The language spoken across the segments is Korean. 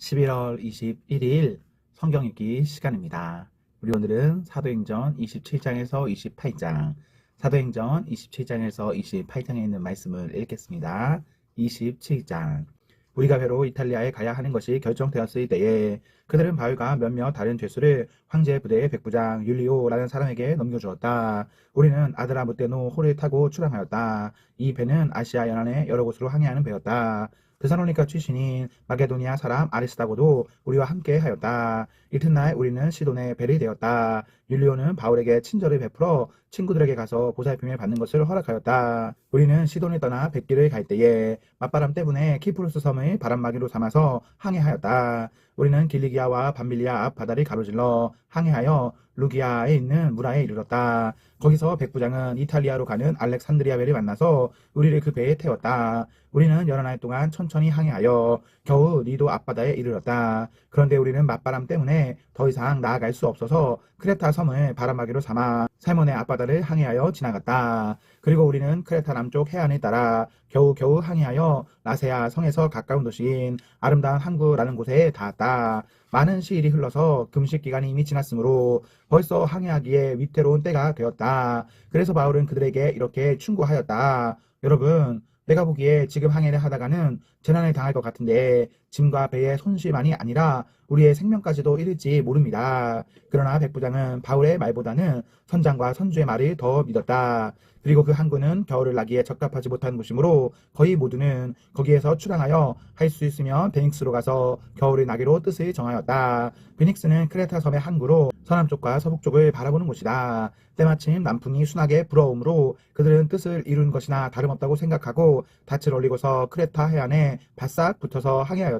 11월 21일 성경 읽기 시간입니다. 우리 오늘은 사도행전 27장에서 28장, 사도행전 27장에서 28장에 있는 말씀을 읽겠습니다. 27장. 우리가 배로 이탈리아에 가야 하는 것이 결정되었을 때에 그들은 바울과 몇몇 다른 죄수를 황제 부대의 백부장 율리오라는 사람에게 넘겨주었다. 우리는 아드라 무테노 호를 타고 출항하였다. 이 배는 아시아 연안의 여러 곳으로 항해하는 배였다. 데살로니가 출신인 마게도니아 사람 아리스다고도 우리와 함께 하였다. 이튿날 우리는 시돈에 배를 대었다. 율리오는 바울에게 친절을 베풀어 친구들에게 가서 보살핌을 받는 것을 허락하였다. 우리는 시돈을 떠나 백길을 갈 때에 맞바람 때문에 키프루스 섬을 바람막이로 삼아서 항해하였다. 우리는 길리기아와 밤빌리아 앞 바다를 가로질러 항해하여 루기아에 있는 무라에 이르렀다. 거기서 백부장은 이탈리아로 가는 알렉산드리아 배를 만나서 우리를 그 배에 태웠다. 우리는 여러 날 동안 천천히 항해하여 겨우 리도 앞바다에 이르렀다. 그런데 우리는 맞바람 때문에 더 이상 나아갈 수 없어서 크레타 섬을 바람막이로 삼아 살몬의 앞바다를 항해하여 지나갔다. 그리고 우리는 크레타 남쪽 해안을 따라 겨우겨우 항해하여 라세아 성에서 가까운 도시인 아름다운 항구라는 곳에 닿았다. 많은 시일이 흘러서 금식 기간이 이미 지났으므로 벌써 항해하기에 위태로운 때가 되었다. 그래서 바울은 그들에게 이렇게 충고하였다. 여러분, 내가 보기에 지금 항해를 하다가는 재난을 당할 것 같은데 짐과 배의 손실만이 아니라 우리의 생명까지도 잃을지 모릅니다. 그러나 백부장은 바울의 말보다는 선장과 선주의 말을 더 믿었다. 그리고 그 항구는 겨울을 나기에 적합하지 못한 곳이므로 거의 모두는 거기에서 출항하여 할 수 있으면 베닉스로 가서 겨울을 나기로 뜻을 정하였다. 베닉스는 크레타 섬의 항구로 서남쪽과 서북쪽을 바라보는 곳이다. 때마침 남풍이 순하게 불어오므로 그들은 뜻을 이룬 것이나 다름없다고 생각하고 닻을 올리고서 크레타 해안에 바싹 붙어서 항해하였다.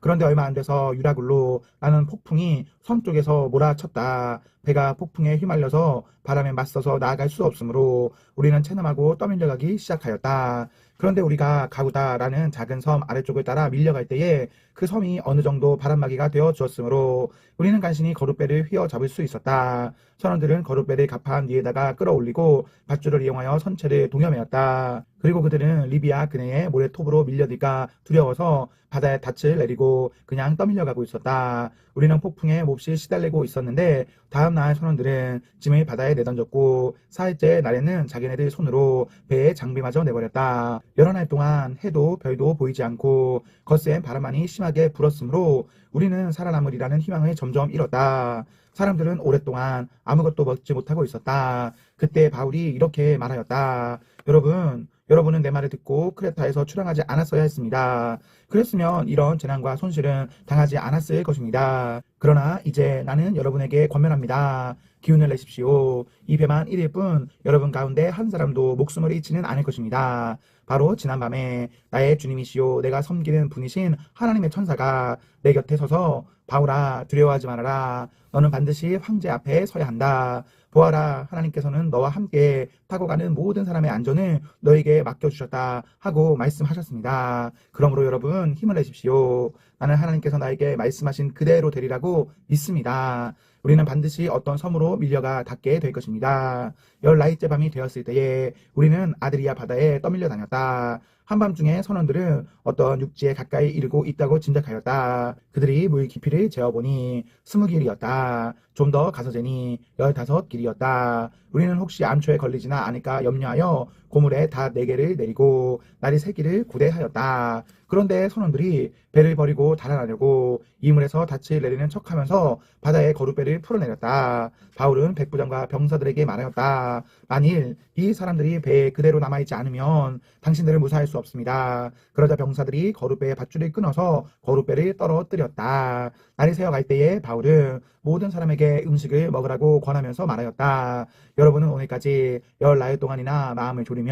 그런데 얼마 안 돼서 유라굴로 라는 폭풍이 섬 쪽에서 몰아쳤다. 배가 폭풍에 휘말려서 바람에 맞서서 나아갈 수 없으므로 우리는 체념하고 떠밀려가기 시작하였다. 그런데 우리가 가구다라는 작은 섬 아래쪽을 따라 밀려갈 때에 그 섬이 어느 정도 바람막이가 되어 주었으므로 우리는 간신히 거룻배를 휘어잡을 수 있었다. 선원들은 거룻배를 갑판 위에다가 끌어올리고 밧줄을 이용하여 선체를 동여매었다. 그리고 그들은 리비아 그네의 모래톱으로 밀려들까 두려워서 바다에 닻을 내리고 그냥 떠밀려가고 있었다. 우리는 폭풍에 몹시 시달리고 있었는데 다음 날 선원들은 짐을 바다에 내던졌고 사흘째 날에는 자기네들 손으로 배에 장비마저 내버렸다. 여러 날 동안 해도 별도 보이지 않고 거센 바람만이 심하게 불었으므로 우리는 살아남으리라는 희망을 점점 잃었다. 사람들은 오랫동안 아무것도 먹지 못하고 있었다. 그때 바울이 이렇게 말하였다. 여러분, 여러분은 내 말을 듣고 크레타에서 출항하지 않았어야 했습니다. 그랬으면 이런 재난과 손실은 당하지 않았을 것입니다. 그러나 이제 나는 여러분에게 권면합니다. 기운을 내십시오. 이 배만 일일 뿐 여러분 가운데 한 사람도 목숨을 잃지는 않을 것입니다. 바로 지난밤에 나의 주님이시요 내가 섬기는 분이신 하나님의 천사가 내 곁에 서서 바울아 두려워하지 말아라. 너는 반드시 황제 앞에 서야 한다. 보아라 하나님께서는 너와 함께 타고 가는 모든 사람의 안전을 너에게 맡겨주셨다 하고 말씀하셨습니다. 그러므로 여러분 힘을 내십시오. 나는 하나님께서 나에게 말씀하신 그대로 되리라고 믿습니다. 우리는 반드시 어떤 섬으로 밀려가 닿게 될 것입니다. 열 나이째 밤이 되었을 때에 우리는 아드리아 바다에 떠밀려 다녔다. 한밤중에 선원들은 어떤 육지에 가까이 이르고 있다고 짐작하였다. 그들이 물 깊이를 재어보니 스무 길이었다. 좀 더 가서 재니 열다섯 길이었다. 우리는 혹시 암초에 걸리지나 않을까 염려하여 고물에 다 네 개를 내리고 날이 세 길을 구대하였다. 그런데 선원들이 배를 버리고 달아나려고 이물에서 닻을 내리는 척하면서 바다에 거룻배를 풀어내렸다. 바울은 백부장과 병사들에게 말하였다. 만일 이 사람들이 배에 그대로 남아있지 않으면 당신들을 무사할 수 없습니다. 그러자 병사들이 거룻배의 밧줄을 끊어서 거룻배를 떨어뜨렸다. 날이 새어갈 때에 바울은 모든 사람에게 음식을 먹으라고 권하면서 말하였다. 여러분은 오늘까지 열 나흘 동안이나 마음을 졸이며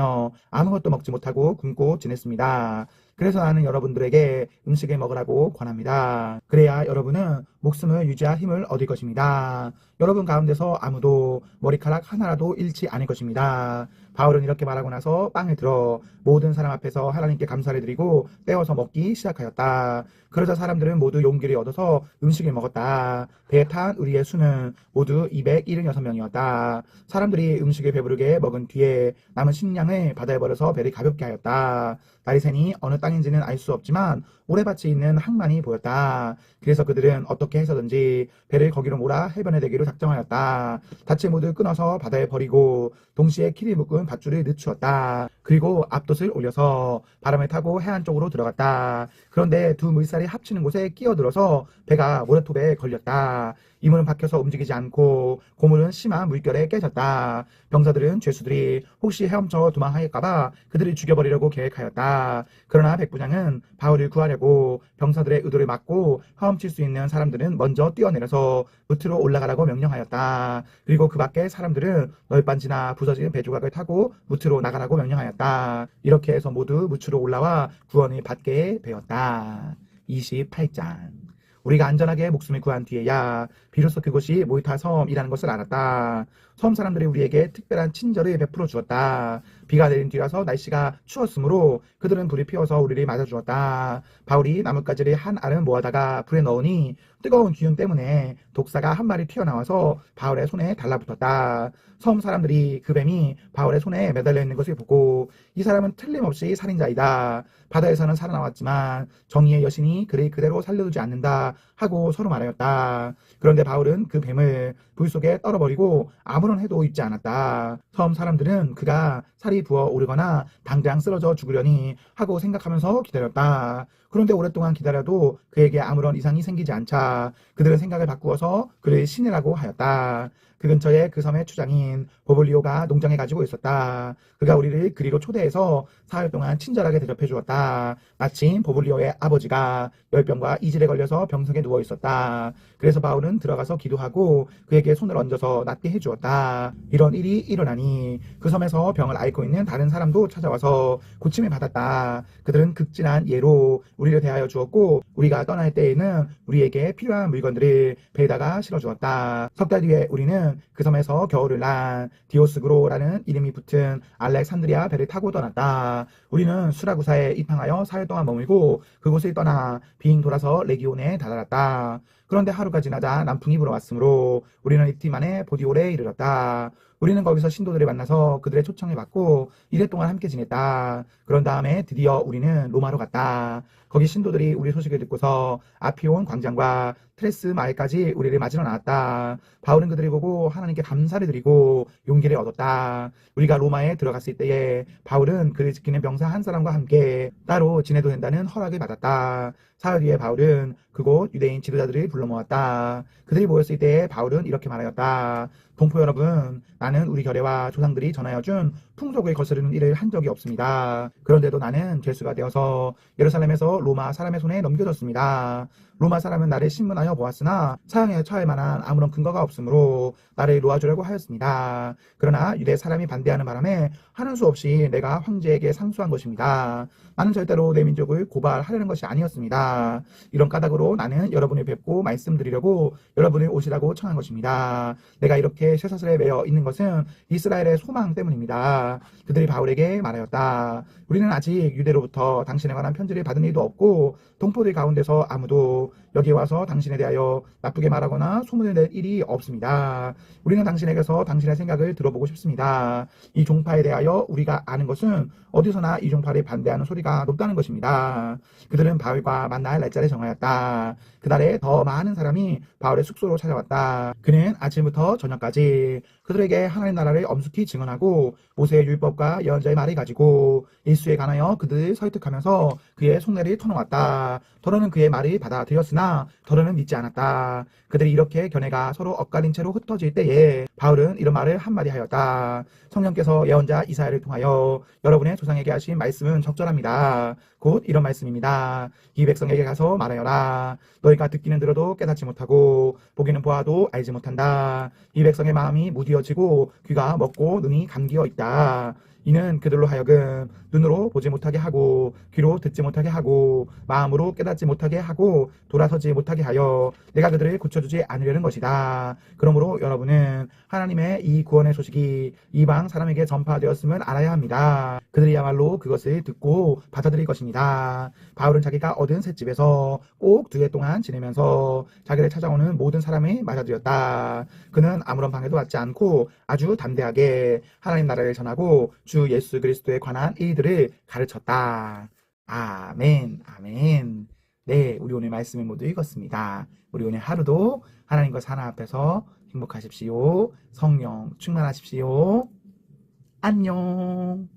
아무것도 먹지 못하고 굶고 지냈습니다. 그래서 나는 여러분들에게 음식을 먹으라고 권합니다. 그래야 여러분은 목숨을 유지할 힘을 얻을 것입니다. 여러분 가운데서 아무도 머리카락 하나라도 잃지 않을 것입니다. 바울은 이렇게 말하고 나서 빵을 들어 모든 사람 앞에서 하나님께 감사를 드리고 떼어서 먹기 시작하였다. 그러자 사람들은 모두 용기를 얻어서 음식을 먹었다. 배에 탄 우리의 수는 모두 276명이었다. 사람들이 음식을 배부르게 먹은 뒤에 남은 식량을 바다에 버려서 배를 가볍게 하였다. 새니 어느 땅인지는 알 수 없지만 모래밭이 있는 항만이 보였다. 그래서 그들은 어떻게 해서든지 배를 거기로 몰아 해변에 대기로 작정하였다. 닻을 모두 끊어서 바다에 버리고 동시에 키를 묶은 밧줄을 늦추었다. 그리고 앞돛을 올려서 바람을 타고 해안 쪽으로 들어갔다. 그런데 두 물살이 합치는 곳에 끼어들어서 배가 모래톱에 걸렸다. 이물은 박혀서 움직이지 않고 고물은 심한 물결에 깨졌다. 병사들은 죄수들이 혹시 헤엄쳐 도망할까봐 그들을 죽여버리려고 계획하였다. 그러나 백부장은 바울을 구하려고 병사들의 의도를 막고 헤엄칠 수 있는 사람들은 먼저 뛰어내려서 무트로 올라가라고 명령하였다. 그리고 그 밖에 사람들은 널빤지나 부서진 배조각을 타고 무트로 나가라고 명령하였다. 이렇게 해서 모두 무트로 올라와 구원을 받게 되었다. 28장 우리가 안전하게 목숨을 구한 뒤에야 비로소 그곳이 모이타 섬이라는 것을 알았다. 섬 사람들이 우리에게 특별한 친절을 베풀어 주었다. 비가 내린 뒤라서 날씨가 추웠으므로 그들은 불이 피워서 우리를 맞아 주었다. 바울이 나뭇가지를 한 알은 모아다가 불에 넣으니 뜨거운 기운 때문에 독사가 한 마리 튀어나와서 바울의 손에 달라붙었다. 섬 사람들이 그 뱀이 바울의 손에 매달려 있는 것을 보고 이 사람은 틀림없이 살인자이다. 바다에서는 살아나왔지만 정의의 여신이 그를 그대로 살려두지 않는다 하고 서로 말하였다. 그런데 바울은 그 뱀을 불 속에 떨어버리고 아무런 해도 있지 않았다. 섬 사람들은 그가 살이 부어 오르거나 당장 쓰러져 죽으려니 하고 생각하면서 기다렸다. 그런데 오랫동안 기다려도 그에게 아무런 이상이 생기지 않자 그들은 생각을 바꾸어서 그를 신이라고 하였다. 그 근처에 그 섬의 추장인 보블리오가 농장에 가지고 있었다. 그가 우리를 그리로 초대해서 사흘 동안 친절하게 대접해 주었다. 마침 보블리오의 아버지가 열병과 이질에 걸려서 병석에 누워 있었다. 그래서 바울은 들어가서 기도하고 그에게 손을 얹어서 낫게 해 주었다. 이런 일이 일어나니 그 섬에서 병을 앓고 있는 다른 사람도 찾아와서 고침을 받았다. 그들은 극진한 예로 우리를 대하여 주었고 우리가 떠날 때에는 우리에게 필요한 물건들을 배에다가 실어 주었다. 석 달 뒤에 우리는 그 섬에서 겨울을 난 디오스그로라는 이름이 붙은 알렉산드리아 배를 타고 떠났다. 우리는 수라구사에 입항하여 사흘 동안 머물고 그곳을 떠나 빙 돌아서 레기온에 다다랐다. 그런데 하루가 지나자 남풍이 불어왔으므로 우리는 이틀 만에 보디올에 이르렀다. 우리는 거기서 신도들을 만나서 그들의 초청을 받고 이래 동안 함께 지냈다. 그런 다음에 드디어 우리는 로마로 갔다. 거기 신도들이 우리 소식을 듣고서 아피온 광장과 트레스 마을까지 우리를 맞으러 나왔다. 바울은 그들을 보고 하나님께 감사를 드리고 용기를 얻었다. 우리가 로마에 들어갔을 때에 바울은 그를 지키는 병사 한 사람과 함께 따로 지내도 된다는 허락을 받았다. 사흘 뒤에 바울은 그곳 유대인 지도자들을 불러 모았다. 그들이 모였을 때에 바울은 이렇게 말하였다. 동포 여러분, 나는 우리 결례와 조상들이 전하여 준 풍속을 거스르는 일을 한 적이 없습니다. 그런데도 나는 죄수가 되어서 예루살렘에서 로마 사람의 손에 넘겨졌습니다. 로마 사람은 나를 신문하여 보았으나 사형에 처할 만한 아무런 근거가 없으므로 나를 놓아주려고 하였습니다. 그러나 유대 사람이 반대하는 바람에 하는 수 없이 내가 황제에게 상수한 것입니다. 나는 절대로 내 민족을 고발하려는 것이 아니었습니다. 이런 까닭으로 나는 여러분을 뵙고 말씀드리려고 여러분을 오시라고 청한 것입니다. 내가 이렇게 쇠사슬에 매여 있는 것은 이스라엘의 소망 때문입니다. 그들이 바울에게 말하였다. 우리는 아직 유대로부터 당신에 관한 편지를 받은 일도 없고 동포들 가운데서 아무도 여기 와서 당신에 대하여 나쁘게 말하거나 소문을 낼 일이 없습니다. 우리는 당신에게서 당신의 생각을 들어보고 싶습니다. 이 종파에 대하여 우리가 아는 것은 어디서나 이 종파를 반대하는 소리가 높다는 것입니다. 그들은 바울과 만날 날짜를 정하였다. 그날에 더 많은 사람이 바울의 숙소로 찾아왔다. 그는 아침부터 저녁까지 그들에게 하나님 나라를 엄숙히 증언하고 모세 의 율법과 예언자의 말을 가지고 일수에 관하여 그들을 설득하면서 그의 속내를 터놓았다. 더러는 그의 말을 받아들였으나 더러는 믿지 않았다. 그들이 이렇게 견해가 서로 엇갈린 채로 흩어질 때에 바울은 이런 말을 한마디 하였다. 성령께서 예언자 이사야를 통하여 여러분의 조상에게 하신 말씀은 적절합니다. 곧 이런 말씀입니다. 이 백성에게 가서 말하여라. 너희가 듣기는 들어도 깨닫지 못하고 보기는 보아도 알지 못한다. 이 백성의 마음이 무디어지고 귀가 먹고 눈이 감기어 있다. 啊 이는 그들로 하여금 눈으로 보지 못하게 하고 귀로 듣지 못하게 하고 마음으로 깨닫지 못하게 하고 돌아서지 못하게 하여 내가 그들을 고쳐주지 않으려는 것이다. 그러므로 여러분은 하나님의 이 구원의 소식이 이방 사람에게 전파되었음을 알아야 합니다. 그들이야말로 그것을 듣고 받아들일 것입니다. 바울은 자기가 얻은 셋집에서 꼭 두 해 동안 지내면서 자기를 찾아오는 모든 사람을 맞아들였다. 그는 아무런 방해도 받지 않고 아주 담대하게 하나님 나라를 전하고 주 예수 그리스도에 관한 일들을 가르쳤다. 아멘, 아멘. 네, 우리 오늘 말씀을 모두 읽었습니다. 우리 오늘 하루도 하나님과 사나 앞에서 행복하십시오. 성령 충만하십시오. 안녕.